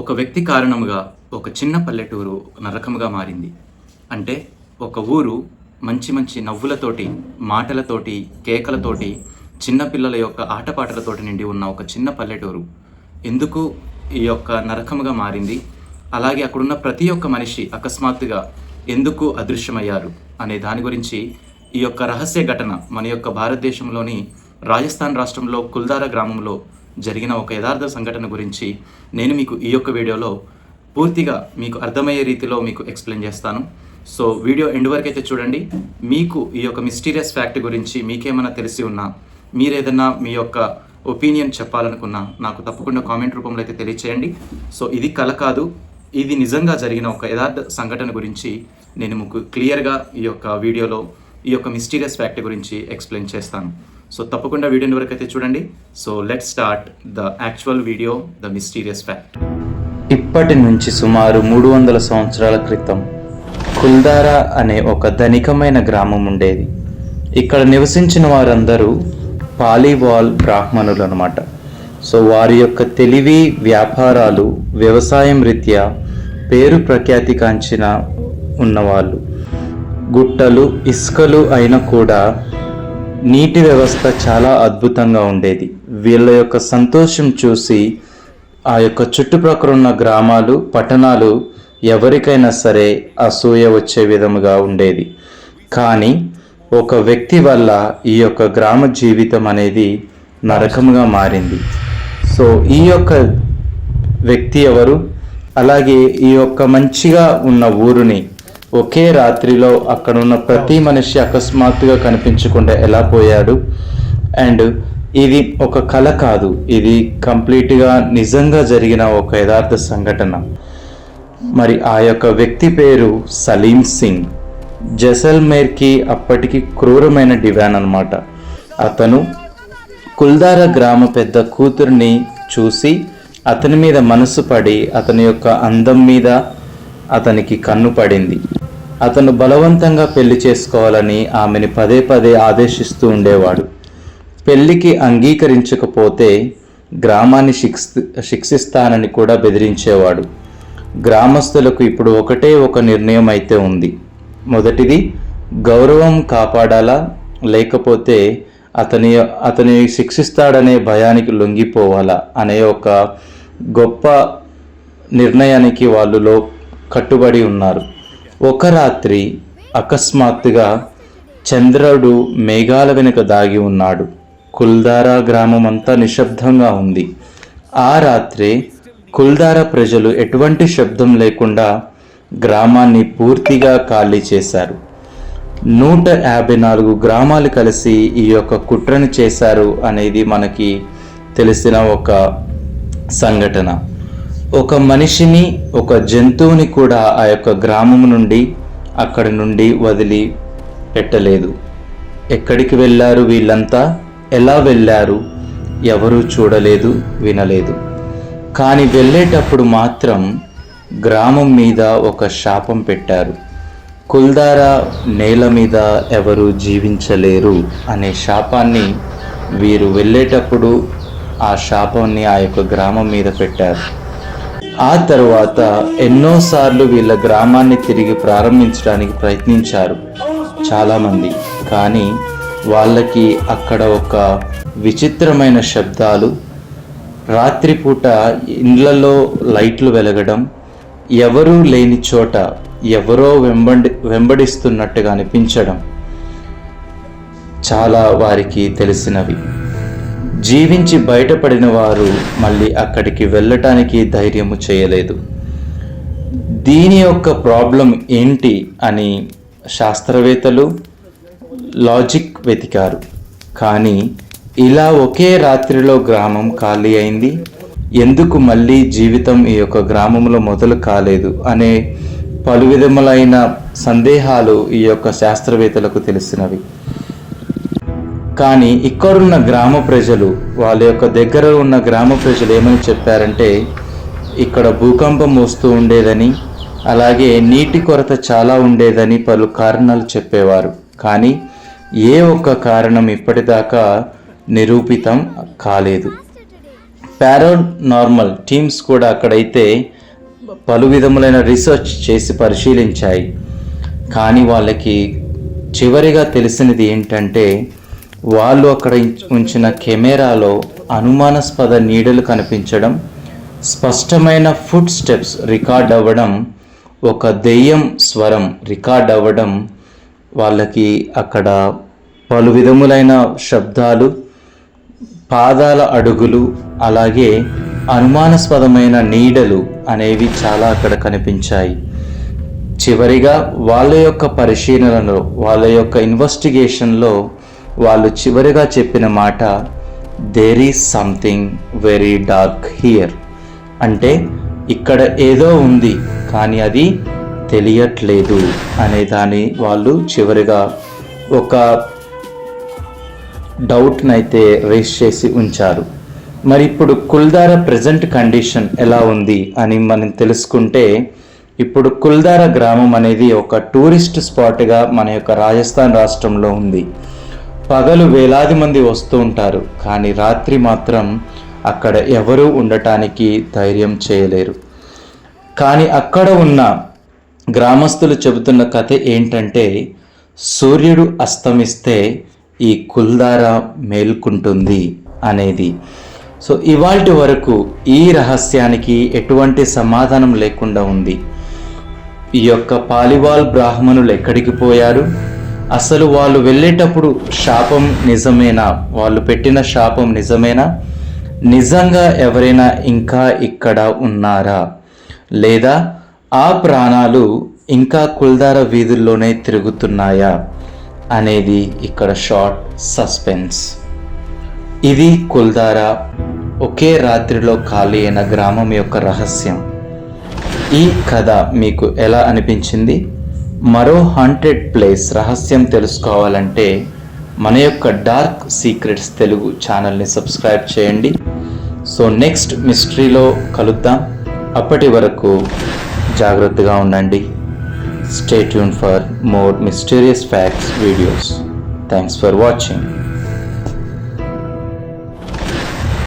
ఒక వ్యక్తి కారణముగా ఒక చిన్న పల్లెటూరు నరకముగా మారింది. అంటే ఒక ఊరు మంచి మంచి నవ్వులతోటి మాటలతోటి కేకలతోటి చిన్నపిల్లల యొక్క ఆటపాటలతోటి నిండి ఉన్న ఒక చిన్న పల్లెటూరు. ఎందుకు ఈ యొక్క నరకముగా మారింది? అలాగే అక్కడున్న ప్రతి ఒక్క మనిషి అకస్మాత్తుగా ఎందుకు అదృశ్యమయ్యారు అనే దాని గురించి ఈ యొక్క రహస్య ఘటన మన యొక్క భారతదేశంలోని రాజస్థాన్ రాష్ట్రంలో కుల్దారా గ్రామంలో జరిగిన ఒక యథార్థ సంఘటన గురించి నేను మీకు ఈ యొక్క వీడియోలో పూర్తిగా మీకు అర్థమయ్యే రీతిలో మీకు ఎక్స్ప్లెయిన్ చేస్తాను. సో వీడియో ఎండ్ వరకు అయితే చూడండి. మీకు ఈ యొక్క మిస్టీరియస్ ఫ్యాక్ట్ గురించి మీకేమైనా తెలిసి ఉన్నా మీరేదన్నా మీ యొక్క ఒపీనియన్ చెప్పాలనుకున్నా నాకు తప్పకుండా కామెంట్ రూపంలో అయితే తెలియచేయండి. సో ఇది కల కాదు. ఇది నిజంగా జరిగిన ఒక యథార్థ సంఘటన గురించి నేను మీకు క్లియర్గా ఈ యొక్క వీడియోలో ఈ యొక్క మిస్టీరియస్ ఫ్యాక్ట్ గురించి ఎక్స్ప్లెయిన్ చేస్తాను. సో తప్పకుండా వీడియోని వరకు అయితే చూడండి. So let start the actual video the mysterious fact ఇప్పటి నుంచి సుమారు మూడు వందల సంవత్సరాల క్రితం కుల్దారా అనే ఒక ధనికమైన గ్రామం ఉండేది. ఇక్కడ నివసించిన వారందరూ పాలీవాల్ బ్రాహ్మణులు అనమాట సో వారి యొక్క తెలివి వ్యాపారాలు వ్యవసాయం రీత్యా పేరు ప్రఖ్యాతి కాంచిన ఉన్నవాళ్ళు. గుట్టలు ఇసుకలు అయినా కూడా నీటి వ్యవస్థ చాలా అద్భుతంగా ఉండేది. వీళ్ళ యొక్క సంతోషం చూసి ఆ యొక్క చుట్టుప్రక్కల ఉన్న గ్రామాలు పట్టణాలు ఎవరికైనా సరే అసూయ వచ్చే విధముగా ఉండేది. కానీ ఒక వ్యక్తి వల్ల ఈ యొక్క గ్రామ జీవితం అనేది నరకముగా మారింది. సో ఈ యొక్క వ్యక్తి ఎవరు? అలాగే ఈ యొక్క మంచిగా ఉన్న ఊరుని ఒకే రాత్రిలో అక్కడున్న ప్రతి మనిషి అకస్మాత్తుగా కనిపించకుండా ఎలా పోయాడు? అండ్ ఇది ఒక కళ కాదు. ఇది కంప్లీట్గా నిజంగా జరిగిన ఒక యథార్థ సంఘటన. మరి ఆ యొక్క వ్యక్తి పేరు సలీం సింగ్. జసల్మేర్కి అప్పటికి క్రూరమైన డివాన్ అన్నమాట. అతను కుల్దారా గ్రామ పెద్ద కూతురిని చూసి అతని మీద మనసు పడి అతని యొక్క అందం మీద అతనికి కన్ను పడింది. అతను బలవంతంగా పెళ్ళి చేసుకోవాలని ఆమెని పదే పదే ఆదేశిస్తూ ఉండేవాడు. పెళ్ళికి అంగీకరించకపోతే గ్రామాన్ని శిక్ష శిక్షిస్తానని కూడా బెదిరించేవాడు. గ్రామస్తులకు ఇప్పుడు ఒకటే ఒక నిర్ణయం అయితే ఉంది. మొదటిది గౌరవం కాపాడాలా? లేకపోతే అతని అతని శిక్షిస్తాడనే భయానికి లొంగిపోవాలా? అనే ఒక గొప్ప నిర్ణయానికి వాళ్ళులో కట్టుబడి ఉన్నారు. ఒక రాత్రి అకస్మాత్తుగా చంద్రుడు మేఘాల వెనుక దాగి ఉన్నాడు. కుల్దారా గ్రామం అంతా నిశ్శబ్దంగా ఉంది. ఆ రాత్రే కుల్దారా ప్రజలు ఎటువంటి శబ్దం లేకుండా గ్రామాన్ని పూర్తిగా ఖాళీ చేశారు. నూట యాభై నాలుగు గ్రామాలు కలిసి ఈ యొక్క కుట్రను చేశారు అనేది మనకి తెలిసిన ఒక సంఘటన. ఒక మనిషిని ఒక జంతువుని కూడా ఆ యొక్క గ్రామం నుండి అక్కడి నుండి వదిలి పెట్టలేదు. ఎక్కడికి వెళ్ళారు వీళ్ళంతా? ఎలా వెళ్ళారు? ఎవరూ చూడలేదు వినలేదు. కానీ వెళ్ళేటప్పుడు మాత్రం గ్రామం మీద ఒక శాపం పెట్టారు. కుల్దారా నేల మీద ఎవరు జీవించలేరు అనే శాపాన్ని వీరు వెళ్ళేటప్పుడు ఆ శాపాన్ని ఆ యొక్క గ్రామం మీద పెట్టారు. ఆ తర్వాత ఎన్నోసార్లు వీళ్ళ గ్రామాన్ని తిరిగి ప్రారంభించడానికి ప్రయత్నించారు చాలామంది. కానీ వాళ్ళకి అక్కడ ఒక విచిత్రమైన శబ్దాలు రాత్రిపూట ఇండ్లలో లైట్లు వెలగడం ఎవరూ లేని చోట ఎవరో వెంబడి వెంబడిస్తున్నట్టుగా అనిపించడం చాలా వారికి తెలిసినవి. జీవించి బయటపడిన వారు మళ్ళీ అక్కడికి వెళ్ళటానికి ధైర్యము చేయలేదు. దీని యొక్క ప్రాబ్లం ఏంటి అని శాస్త్రవేత్తలు లాజిక్ వెతికారు. కానీ ఇలా ఒకే రాత్రిలో గ్రామం ఖాళీ అయింది. ఎందుకు మళ్ళీ జీవితం ఈ యొక్క గ్రామంలో మొదలు కాలేదు అనే పలు విధములైన సందేహాలు ఈ యొక్క శాస్త్రవేత్తలకు తెలిసినవి. కానీ ఇక్కడున్న గ్రామ ప్రజలు వాళ్ళ యొక్క దగ్గర ఉన్న గ్రామ ప్రజలు ఏమని చెప్పారంటే ఇక్కడ భూకంపం వస్తూ ఉండేదని అలాగే నీటి కొరత చాలా ఉండేదని పలు కారణాలు చెప్పేవారు. కానీ ఏ ఒక్క కారణం ఇప్పటిదాకా నిరూపితం కాలేదు. పారానార్మల్ టీమ్స్ కూడా అక్కడైతే పలు విధములైన రీసెర్చ్ చేసి పరిశీలించాయి. కానీ వాళ్ళకి చివరిగా తెలిసినది ఏంటంటే వాళ్ళు అక్కడ ఉంచిన కెమెరాలో అనుమానాస్పద నీడలు కనిపించడం స్పష్టమైన ఫుడ్ స్టెప్స్ రికార్డ్ అవ్వడం ఒక దెయ్యం స్వరం రికార్డ్ అవ్వడం వాళ్ళకి అక్కడ పలు విధములైన శబ్దాలు పాదాల అడుగులు అలాగే అనుమానాస్పదమైన నీడలు అనేవి చాలా అక్కడ కనిపించాయి. చివరిగా వాళ్ళ యొక్క పరిశీలనలో వాళ్ళ యొక్క ఇన్వెస్టిగేషన్లో వాళ్ళు చివరిగా చెప్పిన మాట there is something very dark here అంటే ఇక్కడ ఏదో ఉంది కానీ అది తెలియట్లేదు అనే దాని వాళ్ళు చివరిగా ఒక డౌట్నైతే రేస్ చేసి ఉంచారు. మరి ఇప్పుడు కుల్దార ప్రజెంట్ కండిషన్ ఎలా ఉంది అని మనం తెలుసుకుంటే ఇప్పుడు కుల్దార గ్రామం అనేది ఒక టూరిస్ట్ స్పాట్గా మన యొక్క రాజస్థాన్ రాష్ట్రంలో ఉంది. పగలు వేలాది మంది వస్తూ ఉంటారు కానీ రాత్రి మాత్రం అక్కడ ఎవరూ ఉండటానికి ధైర్యం చేయలేరు. కానీ అక్కడ ఉన్న గ్రామస్తులు చెబుతున్న కథ ఏంటంటే సూర్యుడు అస్తమిస్తే ఈ కుల్దార మేల్కుంటుంది అనేది. సో ఇవాల్టి వరకు ఈ రహస్యానికి ఎటువంటి సమాధానం లేకుండా ఉంది. ఈ యొక్క పాలివాల్ బ్రాహ్మణులు ఎక్కడికి పోయారు? అసలు వాళ్ళు వెళ్ళేటప్పుడు శాపం నిజమేనా? వాళ్ళు పెట్టిన శాపం నిజమేనా? నిజంగా ఎవరైనా ఇంకా ఇక్కడ ఉన్నారా? లేదా ఆ ప్రాణాలు ఇంకా కుల్దార వీధుల్లోనే తిరుగుతున్నాయా? అనేది ఇక్కడ షార్ట్ సస్పెన్స్. ఇది కుల్దారా ఒకే రాత్రిలో ఖాళీ అయిన గ్రామం యొక్క రహస్యం. ఈ కథ మీకు ఎలా అనిపించింది? మరో హండ్రెడ్ ప్లేస్ రహస్యం తెలుసుకోవాలంటే మన యొక్క డార్క్ సీక్రెట్స్ తెలుగు ఛానల్ని సబ్స్క్రైబ్ చేయండి. సో నెక్స్ట్ మిస్టరీలో కలుద్దాం. అప్పటి వరకు జాగ్రత్తగా ఉండండి. Stay tune for more mysterious facts videos thanks for watching